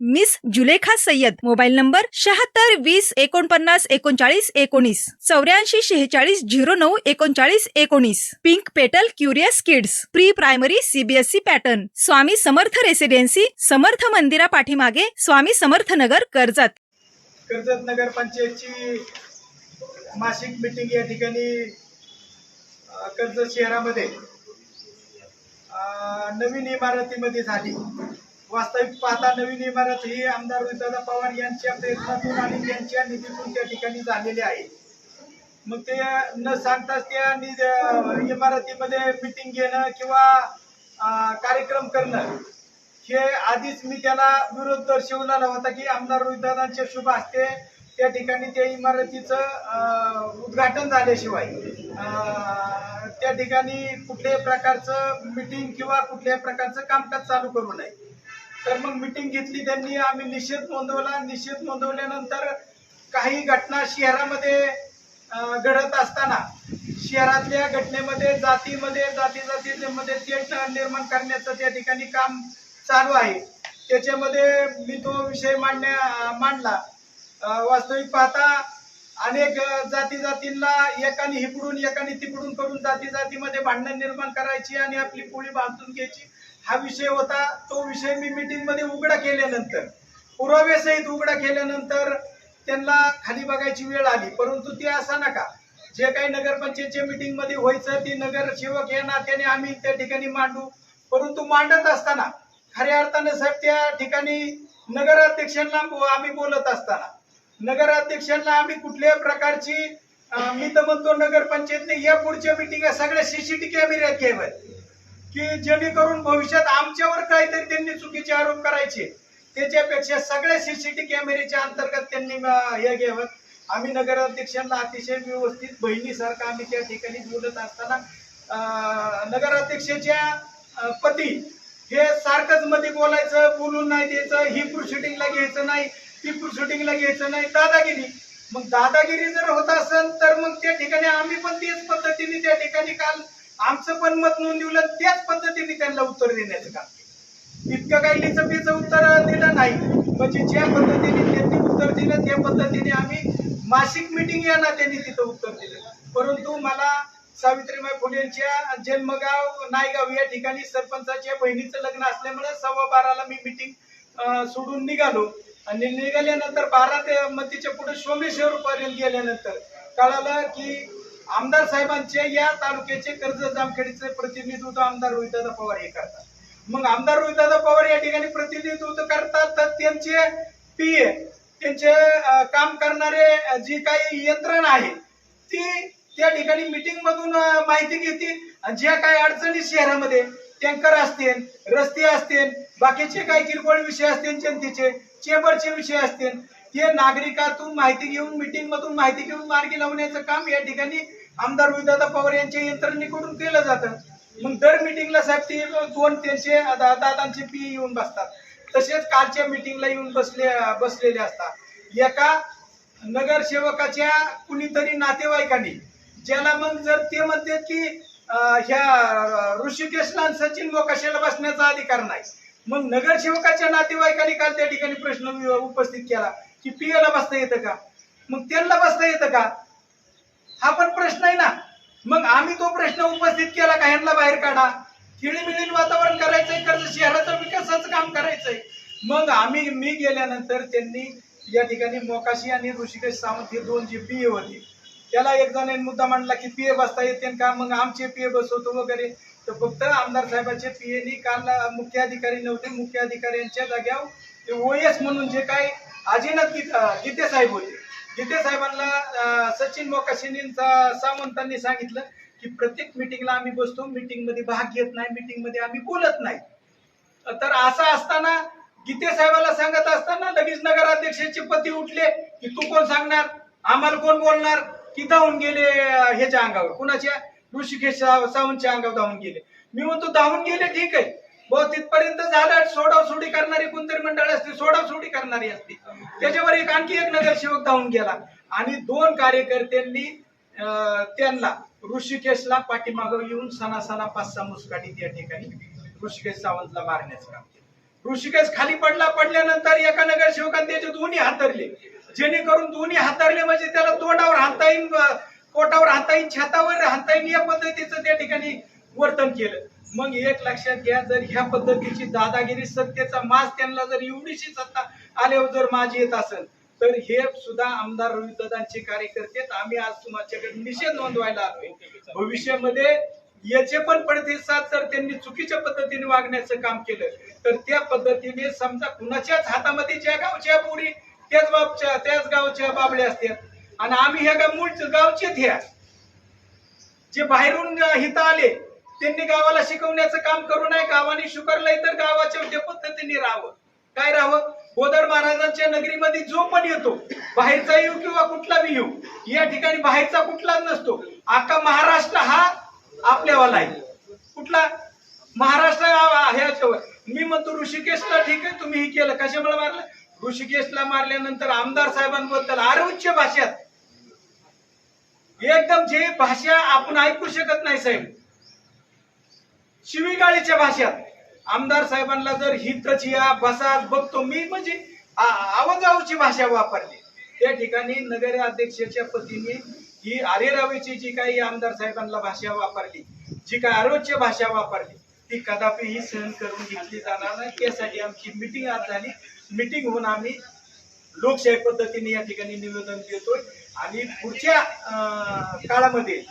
miss Zulekha Sayyad. Mobile number शहात्तर वीस एकोणपन्नास एकोणचाळीस एकोणीस. चौऱ्याऐंशी शेहेचाळीस झिरो नऊ एकोणचाळीस एकोणीस. Pink petal curious kids. Pre primary CBSE pattern. Swami Samarth residency. Samarth मंदिरा पाठीमागे स्वामी समर्थ नगर कर्जत. कर्जत नगर पंचायतची मासिक मीटिंग या ठिकाणी कर्जत शहरामध्ये नवीन इमारतीमध्ये झाली. वास्तविक पाहता नवीन इमारत ही आमदार रोहितदादा पवार यांच्या प्रयत्नातून आणि त्यांच्या निधीतून त्या ठिकाणी झालेली आहे. मग ते न सांगताच त्या इमारतीमध्ये मिटिंग घेणं किंवा कार्यक्रम करणं हे आधीच मी त्याला विरोध दर्शवलेला होता की आमदार रोहितदादांच्या शुभ असते त्या ठिकाणी त्या इमारतीचं उद्घाटन झाल्याशिवाय त्या ठिकाणी कुठल्याही प्रकारचं मिटिंग किंवा कुठल्याही प्रकारचं कामकाज चालू करू नये. तर मग मिटिंग घेतली त्यांनी आम्ही निषेध नोंदवला. निषेध नोंदवल्यानंतर काही घटना शहरामध्ये घडत असताना शहरातल्या घटनेमध्ये जातीमध्ये जाती जातीमध्ये थेट निर्माण करण्याचं त्या ठिकाणी काम चालू आहे. त्याच्यामध्ये मी तो विषय मांडण्या मांडला. वास्तविक पाहता अनेक जाती जातींना एकाने हिकडून एकाने तिकडून करून जाती जातीमध्ये भांडण निर्माण करायची आणि आपली पोळी बांधून घ्यायची. हा विषय होता तो विषय मी मिटिंगमध्ये उघडा केल्यानंतर. पुराव्यासहित उघडा केल्यानंतर त्यांना खाली बघायची वेळ आली. परंतु ते असा नका. जे काही नगरपंचायतच्या मीटिंगमध्ये व्हायचं ती नगरसेवक या नात्याने आम्ही त्या ठिकाणी मांडू. परंतु मांडत असताना खऱ्या अर्थानं साहेब त्या ठिकाणी नगराध्यक्षांना बो- आम्ही बोलत असताना नगराध्यक्षांना आम्ही कुठल्याही प्रकारची मी तर म्हणतो नगरपंचायतने या पुढच्या मिटिंग सगळ्या सीसीटीव्ही कॅमेऱ्यात घ्याव्यात की जेणेकरून भविष्यात आमच्यावर काहीतरी त्यांनी चुकीचे आरोप करायचे. त्याच्यापेक्षा सगळ्या सीसीटी कॅमेऱ्याच्या अंतर्गत त्यांनी हे घ्यावं. आम्ही नगराध्यक्षांना अतिशय व्यवस्थित बहिणीसारखं आम्ही त्या ठिकाणी बोलत असताना नगराध्यक्षाच्या पती हे सारखंच मध्ये बोलायचं बोलून नाही द्यायचं ही शूटिंगला घ्यायचं नाही ती शूटिंगला घ्यायचं नाही दादागिरी. मग दादागिरी जर होत असेल तर मग त्या ठिकाणी आम्ही पण तेच पद्धतीने त्या ठिकाणी काल आमचं पण मत नोंदवलं त्याच पद्धतीने त्यांना उत्तर देण्याचं काम इतकं काही लिचपीचं उत्तर दिलं नाही म्हणजे ज्या पद्धतीने त्यांनी उत्तर दिलं त्या पद्धतीने आम्ही मासिक मिटिंग या नात्याने तिथं उत्तर दिलं. परंतु मला सावित्रीबाई फुलेंच्या जन्मगाव नायगाव या ठिकाणी सरपंचाच्या बहिणीचं लग्न असल्यामुळे सव्वा बाराला मी मिटिंग सोडून निघालो. आणि निघाल्यानंतर बारा ते मतीच्या पुढे सोमेश्वर पर्यंत गेल्यानंतर कळालं की आमदार साहेबांचे या तालुक्याचे कर्ज जामखेडीचे प्रतिनिधित्व आमदार रोहितदादा पवार हे करतात. मग आमदार रोहितदादा पवार या ठिकाणी प्रतिनिधित्व करतात तर त्यांचे पी त्यांचे काम करणारे जी काही यंत्रणा आहे ती त्या ठिकाणी मीटिंग मधून माहिती घेतील. आणि ज्या काही अडचणी शहरामध्ये टँकर असतील रस्ते असतील बाकीचे काही किरकोळ विषय असतील जनतेचे चेंबरचे विषय असतील ते नागरिकातून माहिती घेऊन मीटिंग मधून माहिती घेऊन मार्गी लावण्याचं काम या ठिकाणी आमदार रोहितदादा पवार यांच्या यंत्रणेकडून केलं जातं. मग दर मिटिंगला साहेब ते दोन त्यांचे दादांचे पी येऊन बसतात. तसेच कालच्या मिटिंगला येऊन बसले बसलेले असतात. एका नगरसेवकाच्या कुणीतरी नातेवाईकांनी ज्याला मग जर ते म्हणतात की ह्या ऋषिकेशला सचिन मोकाशेला बसण्याचा अधिकार नाही. मग नगरसेवकाच्या नातेवाईकांनी काल त्या ठिकाणी प्रश्न वि- उपस्थित केला की पीएला बसता येतं का? मग त्यांना बसता येतं का? हा पण प्रश्न आहे ना. मग आम्ही तो प्रश्न उपस्थित केला का? यांना बाहेर काढा. खेळीमिळीन वातावरण करायचंय कर्ज शहराचा विकासाचं काम करायचंय. मग आम्ही मी गेल्यानंतर त्यांनी या ठिकाणी मोकाशी आणि ऋषिकेश सावंत हे दोन जे पीए होते त्याला एक जणांनी मुद्दा मांडला की पीए बसता येते का? मग आमचे पीए बसवतो वगैरे. तर फक्त आमदार साहेबांचे पीएनी काल मुख्य अधिकारी नव्हते मुख्य अधिकाऱ्यांच्या जाग्यावर एस म्हणून जे काय अजिनाथ गीते साहेब होते. गीते साहेबांना सचिन मोकाशिनींचा सावंतांनी सांगितलं की प्रत्येक मिटिंगला आम्ही बसतो मिटिंगमध्ये भाग घेत नाही मिटिंगमध्ये आम्ही बोलत नाही. तर असं असताना गीते साहेबाला सांगत असताना लगेच नगराध्यक्षाचे पती उठले की तू कोण सांगणार? आम्हाला कोण बोलणार? की धावून गेले ह्याच्या अंगावर. कुणाच्या? ऋषिकेश सावंतच्या अंगावर धावून गेले. मी म्हणतो धावून गेले ठीक आहे. भाऊ तिथपर्यंत झालं सोडाव सोडी करणारी कोणतरी मंडळ असते सोडाव सोडी करणारी असते. त्याच्यावर एक आणखी एक नगरसेवक धावून गेला. आणि दोन कार्यकर्त्यांनी त्यांना ऋषिकेशला पाठीमागं येऊन सणा सणा पाच सहा मुसकाटी त्या ठिकाणी ऋषिकेश सावंतला मारण्याचं काम केलं. ऋषिकेश खाली पडला पडल्यानंतर एका नगरसेवकाने त्याचे दोन्ही हातरले. जेणेकरून दोन्ही हातरले म्हणजे त्याला तोंडावर हाता येईल पोटावर हाता येईल छातावर हाता येईल या पद्धतीचं त्या ठिकाणी वर्तन केलं. मग एक लक्षात घ्या जर ह्या पद्धतीची दादागिरी सत्तेचा मास त्यांना जर एवढीशी सत्ता आल्यावर जर माझी येत असेल तर हे सुद्धा आमदार रवी दादांचे कार्यकर्ते आम्ही आज तुमच्याकडे निषेध नोंदवायला आलोय भविष्यामध्ये याचे पण प्रतिसाद जर त्यांनी चुकीच्या पद्धतीने वागण्याचं काम केलं तर त्या पद्धतीने समजा कुणाच्याच हातामध्ये ज्या गावच्या पोरी त्याच बाबच्या त्याच गावच्या बाबड्या असतात आणि आम्ही ह्या गाव मूळ गावचेच ह्या जे बाहेरून हित आले त्यांनी गावाला शिकवण्याचं काम करू नये. गावाने शुकरलंय तर गावाच्या त्या पद्धतीने राहावं. काय राहावं? बोदर महाराजांच्या नगरीमध्ये जो पण येतो बाहेरचा येऊ किंवा कुठला बी येऊ या ठिकाणी बाहेरचा कुठलाच नसतो. अख्खा महाराष्ट्र हा आपल्यावाला आहे. कुठला? महाराष्ट्र ह्याच्यावर मी म्हणतो ऋषिकेशला ठीक आहे तुम्ही हे केलं. कशामुळे मारलं? ऋषिकेशला मारल्यानंतर आमदार साहेबांबद्दल आरोग्य भाषेत. एकदम जे भाषा आपण ऐकू शकत नाही साहेब. शिवीगाळीच्या भाषेत. आमदार साहेबांना जर हितच या बसा बघतो मी म्हणजे आ- आवाजावची भाषा वापरली. त्या ठिकाणी नगर अध्यक्षाच्या पतीने ही आरेरावीची जी काही आमदार साहेबांना भाषा वापरली जी काही आरोग्य भाषा वापरली ती कदापि ही सहन करून घेतली जाणार नाही. त्यासाठी आमची मिटिंग आज झाली. मिटिंग होऊन आम्ही लोकशाही पद्धतीने या ठिकाणी निवेदन देतोय. आणि पुढच्या काळामध्ये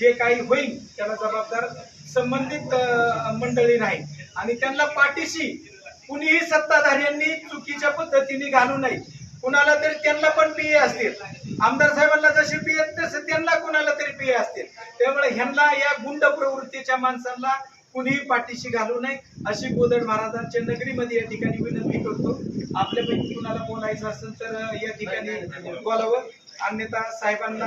जे काही होईल त्याला जबाबदार संबंधित मंडळी राहील. आणि त्यांना पाठीशी कुणीही सत्ताधाऱ्यांनी चुकीच्या पद्धतीने घालू नये. कुणाला तरी त्यांना पण पीए असतील. आमदार साहेबांना जसे पीए तसे त्यांना कुणाला तरी पीए असतील. त्यामुळे ह्यांना या गुंड प्रवृत्तीच्या माणसांना कुणीही पाठीशी घालू नये. अशी गोदड महाराजांच्या नगरीमध्ये या ठिकाणी विनंती करतो. आपल्यापैकी कुणाला बोलायचं असेल तर या ठिकाणी बोलावं. अन्यथा साहेबांना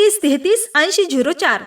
तीस तेहतीस ऐंशी झिरो चार.